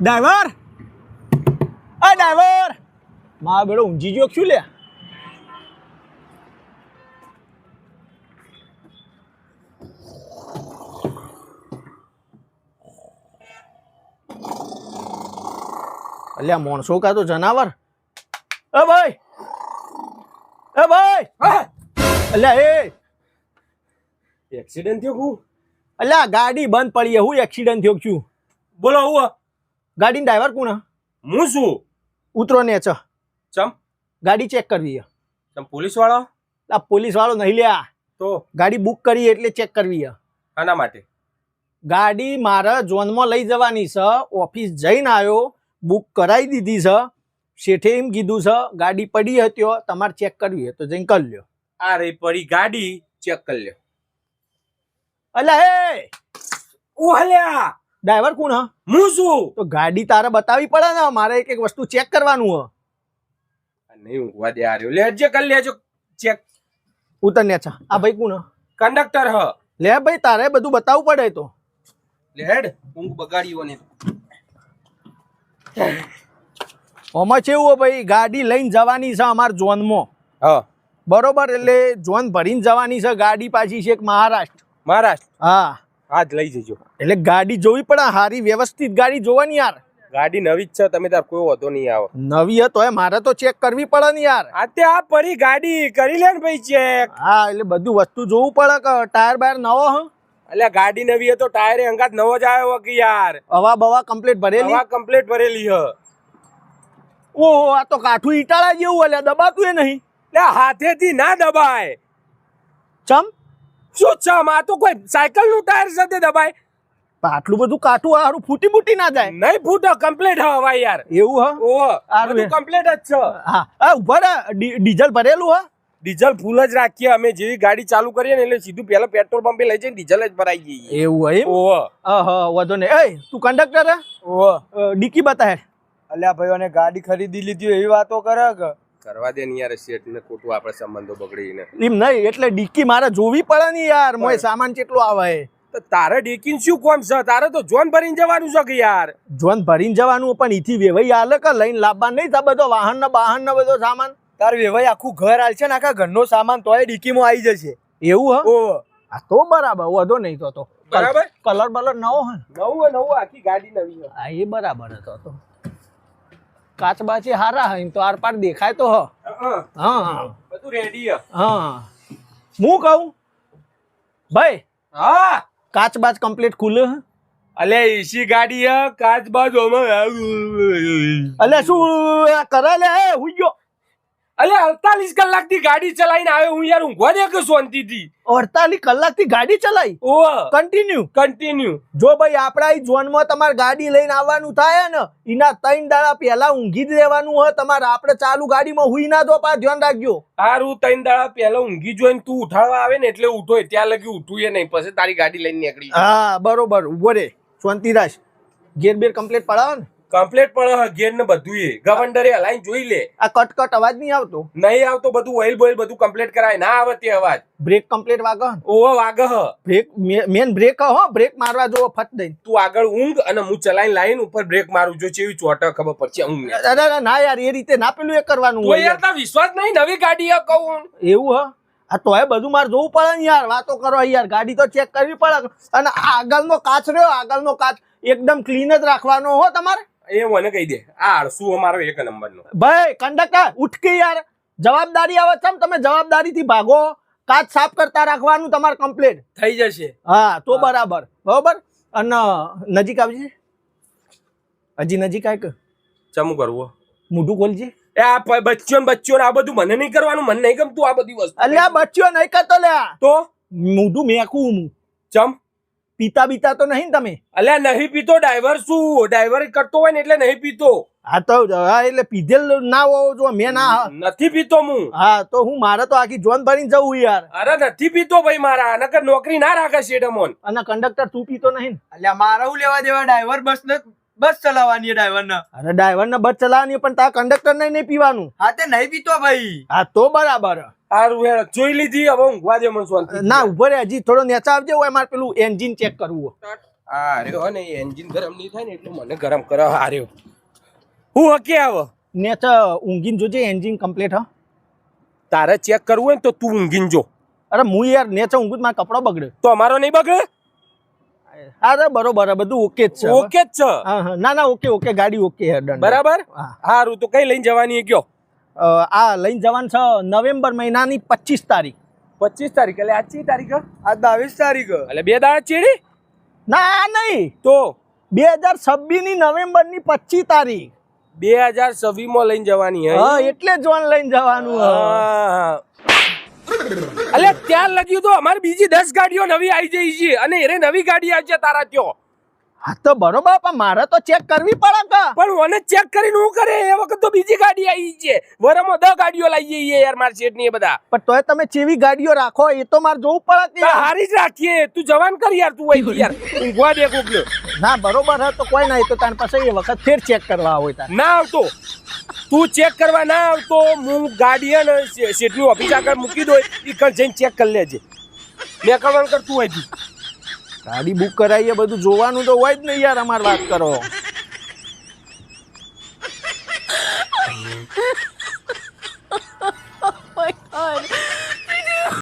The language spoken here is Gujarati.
ડ્રાઈવર? આ ડ્રાઈવર! મારા બેડો ઊંઘી ગયો શું લે? અલ્યા મોણસો કા તો જનાવર? એ ભાઈ! અ ભાઈ! અલ્યા એ! એક્સિડન્ટ થયો કુ અલ્યા ગાડી બંધ પડી હું એક્સિડન્ટ થયો છું બોલો હું? ગાડીનો ડ્રાઈવર કોણ હું? શું ઉતરો ને ચ. ચમ. ગાડી ચેક કરવી હે. ચમ પોલીસ વાળો? આ પોલીસ વાળો નહીં લ્યા. તો? ગાડી બુક કરી એટલે ચેક કરવી હે. આના માટે? ગાડી મારે ઝોનમાં લઈ જવાની છે. ઓફિસ જઈને આવ્યો. બુક કરાવી દીધી છે. શેઠે એમ કીધું છે ગાડી પડી હતી તમારે ચેક કરવી તો જઈને કરી લ્યો. આ રે પડી ગાડી ચેક કરી લ્યો. અલ્યા હે! ઓહલ્યા ડ્રાઈવર કોણ હ? હું શું તો ગાડી તારે બતાવી પડે ને મારે એક એક વસ્તુ ચેક કરવાનું હ. નહીં ઊંઘવા દે આ રહ્યો. લેજે કર લેજો. ચેક ઉતર ને છા આ ભાઈ કોણ હ? કંડક્ટર હ. લે ભાઈ તારે બધું બતાવવું પડે તો. લેડ ઊંઘ બગાડ્યો ને ઓમાં કેવું ભાઈ ગાડી લઈને જવાની છે અમાર ઝોનમાં. હા. બરોબર એટલે ઝોન ભરીને જવાની છે ગાડી પાછી છે એક મહારાષ્ટ્ર. મહારાષ્ટ્ર. હા. આજ લઈ જજો. એટલે ગાડી જોવી પડે હારી વ્યવસ્થિત ગાડી જોવાની યાર. ગાડી નવી જ છે તમે તાર કોઈ વધો નહીં આવો. નવી હતો એ મારે તો ચેક કરવી પડે ને યાર. આ તે આ પડી ગાડી કરી લે ને ભાઈ ચેક હા એટલે બધું વસ્તુ જોવું પડે કે ટાયર બાયર નવો હ? એટલે ગાડી નવી હતો ટાયર અંગાત નવો જ આવ્યો કે યાર. હવા બવા કમ્પ્લીટ ભરેલી? હવા કમ્પ્લીટ ભરેલી હ. ઓહો આ તો કાઠું ઈટાળા જેવું એટલે દબાતું એ નહીં. એટલે હાથેથી ના દબાય. ચમ? શું ચમ આ તો કોઈ સાયકલનું ટાયર સાથે દબાય. આટલું બધું કાટું હારું ફૂટી ફૂટી ના જાય. નહીં ફૂટો કમ્પ્લીટ હવા યાર. એવું હા? ઓહો આરું બધું કમ્પ્લીટ જ છે. હા. આ ઊભા રે ડીઝલ ભરેલું હા? ડીઝલ ફૂલ જ રાખીએ અમે. જેવી ગાડી ચાલુ કરીએ ને એટલે સીધું પેલા પેટ્રોલ પંપે લઈ જઈને ડીઝલ જ ભરાઈ જઈએ. એવું એમ? ઓહો. હા વાંધો નહીં. એ તું કંડક્ટર હે? ઓહો. ડીકી ડીકી હે અલ્યા ભાઈઓને ગાડી ખરીદી લીધી એવી વાતો કરે કે. કરવા દે ને યાર શેઠ ને ખોટું આપણે સંબંધો બગડીને. એમ નહીં એટલે ડીકી મારે જોવી પડે ને યાર મોય સામાન કેટલો આવે? તો તારે ડીકીન શું કોમ છે? તારે તો જોન ભરીને જવાનું છે કે યાર? જોન ભરીને જવાનું પણ ઈથી વેવાઈ આલે કે લઈને લાવવા નહીં તા બધો વાહન ને બાહન ને બધો સામાન? તાર વેવાઈ આખું ઘર હાલ છે ને આખા ઘરનો સામાન તોય ડીકીમાં આવી જશે. એવું હા? આ તો બરાબર વધો નહીં તો તો. બરાબર? કલર બલર નવો હે નવું હે, નવું આખી ગાડી નવી હે. હા એ બરાબર હતો તો. કાચ બાચી હારા હે તો આર પાર દેખાય તો હ. હા, બધું રેડી હ. હા. હું કહું? ભાઈ હા. કાચ બાચ કમ્પ્લીટ ખુલે હે? અલે એસી ગાડી હ કાચ બાજુ અલે શું કરે લે હુઈ ગયો. અલે અડતાલીસ કલાકથી ગાડી ચલાવીને આવ્યો હું યાર ઊંઘવા દે કે શાંતિ થી અડતાલીસ કલાકથી ગાડી ચલાવી ઓહ કન્ટિન્યુ કન્ટિન્યુ જો ભાઈ આપણા ઝોનમાં તમારે ગાડી લઈને આવવાનું થાય ને એના ત્રણ દાડા પહેલા ઊંઘી જ રહેવાનું હોય તમારે આપણે ચાલુ ગાડીમાં હુઈ ના દો પા ધ્યાન રાખજો. હારું ત્રણ દાડા પહેલા ઊંઘી જોઈને તું ઉઠાડવા આવે ને એટલે ઉઠો ત્યાં લગી ઉઠું એ નહીં પછી તારી ગાડી લઈને નીકળી હા બરોબર ઊભો રે શાંતિરાજ ગેર બેર કમ્પ્લીટ પડાવો ને? કમ્પ્લેટ પણ ગેર ને બધું એ ગવંડરે હલાઈને જોઈ લે. આ કટ કટ અવાજ નહીં આવતો? નહીં આવતો બધું ઓઇલ બોઇલ બધું કમ્પ્લેટ કરાય. ના આવે તે અવાજ. બ્રેક કમ્પ્લેટ વાગ ઓહો વાગ હ. બ્રેક મેન બ્રેક હો બ્રેક મારવા જોવો ફટ દઈને તું આગળ ઊંઘ અને હું ચલાઈ લાઈન ઉપર બ્રેક મારું જો ચેવી ચોટ ખબર પડશે ઊંઘ ને. અરે ના યાર એ રીતે ના પેલું એ કરવાનું તો હોય યાર. તા વિશ્વાસ નહીં? નવી ગાડી આ કહું. એવું હ? આ તોય બધું મારે જોવું પડે ને યાર. વાતો કરો યાર. ગાડી તો ચેક કરવી પડે. અને આગળનો કાચ રહ્યો આગળનો કાચ એકદમ ક્લીન જ રાખવાનો હો તમારે. એ મને કહી દે. આ આળસુ અમારો એક નંબરનો? ભાઈ કંડક્ટર ઉઠકી યાર. જવાબદારી આવે છે તમે જવાબદારીથી ભાગો. કાચ સાફ કરતા રાખવાનું તમારે કમ્પ્લીટ થઈ જશે. હા તો બરાબર. બરોબર? અને નજીક આવજે. હજી નજીક આય ચમુ કરવું મોઢું ખોલજે. એ આ બચ્યો બચ્ચો ને બચ્ચો આ બધું મને નહીં કરવાનું મને નહીં ગમતું આ બધી વસ્તુ. અલ્યા બચ્યો નહીં કરતો લ્યા. તો? મોઢું મેકું હું ચમ? પીતા બીતા તો નહીં તમે? અલ્યા નહીં પીતો ડ્રાઈવર શું? ડ્રાઈવર કરતો હોય ને એટલે નહીં પીતો. હા તો હા એટલે પીધેલ ના હોવો જો મેં ના નથી પીતો હું. હા તો હું મારે તો આખી જોન ભરીને જવું યાર. અરે નથી પીતો ભાઈ મારા નકર નોકરી ના રાખે શેઠમોન અને કંડક્ટર તું પીતો નહીં ને? અલ્યા મારા હું લેવા દેવા? ડ્રાઈવર બસ ને બસ ચલાવવાની ડ્રાઈવર ને. અરે ડ્રાઈવર ને બસ ચલાવવાની પણ તાર કંડક્ટર ને નહીં પીવાનું. હા તે નહીં પીતો ભાઈ. હા તો બરાબર. સારું હેડ જોઈ લીધી હવે ઊંઘવા દે મને શાંતિ ના ઊભો રે હજી થોડો નેચા આવજે હોય મારે પેલું એન્જિન ચેક કરવું હા અરે હો ને એન્જિન ગરમ નહીં થાય ને એટલું મને ગરમ કરે આ હું હકે આવ? ને તો ઊંઘીને જોજે એન્જિન કમ્પ્લીટ હા. તારે ચેક કરવું હોય ને તો તું ઊંઘીને જો. અરે હું યાર ને તો ઊંઘું મારા કપડા બગડ્યો તો અમારો નહીં બગડે? અરે બરોબર બધું ઓકે જ છે ઓકે જ છે. હા હા ના ના ઓકે ઓકે ગાડી ઓકે હે ડન બરાબર? હા. હારું તો કઈ લઈને જવાની કયો? આ લઈને જવાનું છે નવેમ્બર મહિનાની પચીસ તારીખ. પચીસ તારીખ એટલે આજની તારીખ આ બાવીસ તારીખ. એટલે બે દાડા ચીડી? ના નહીં. તો? બે હજાર છવ્વીસની નવેમ્બરની પચીસ તારીખ. બે હજાર છવ્વીસમાં લઈને જવાની હે? હા એટલે જ વાન લઈને જવાનું અલે ત્યાં લગ્યું તો અમારી બીજી દસ ગાડીઓ નવી આવી જઈ છે. અને એને નવી ગાડી આવી છે તારા ત્યો. હા તો બરોબર પણ મારે તો ચેક કરવી પડે કે? પણ મને ચેક કરીને હું કરે? એ વખત તો બીજી ગાડી આવી છે. વરમાં દસ ગાડીઓ લઈ જઈએ યાર મારા શેઠની બધા. પણ તોય તમે ચેવી ગાડીઓ રાખો એ તો મારે જોવું પડે કે. હારી જ રાખીએ. તું જવાન કર યાર તું હોય યાર. ઊંઘવા દે કોક ના બરોબર હે તો કોઈ નહીં તો તાર પાસે એ વખત ફેર ચેક કરવા હોય તાર. ના આવતો. તું ચેક કરવા ના આવતો, હું ગાડી સીટની ને ઓફિસ આગળ મૂકી દો કણ જઈને ચેક કરી લેજે. મેં કરવાનું કરતું હોય ગાડી બુક કરાવીએ બધું જોવાનું તો હોય જ નહીં યાર, અમારે વાત કરો.